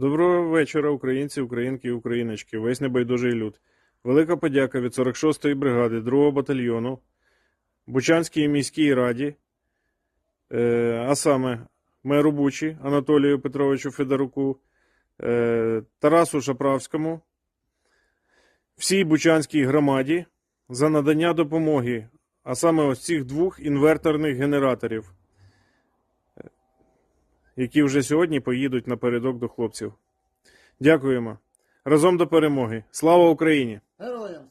Доброго вечора, українці, українки і україночки, весь небайдужий люд. Велика подяка від 46-ї бригади 2-го батальйону, Бучанській міській раді, е, а саме меру Бучі Анатолію Петровичу Федоруку, е, Тарасу Шаправському, всій Бучанській громаді за надання допомоги, а саме ось цих двох інверторних генераторів які вже сьогодні поїдуть напередок до хлопців. Дякуємо. Разом до перемоги. Слава Україні! Героям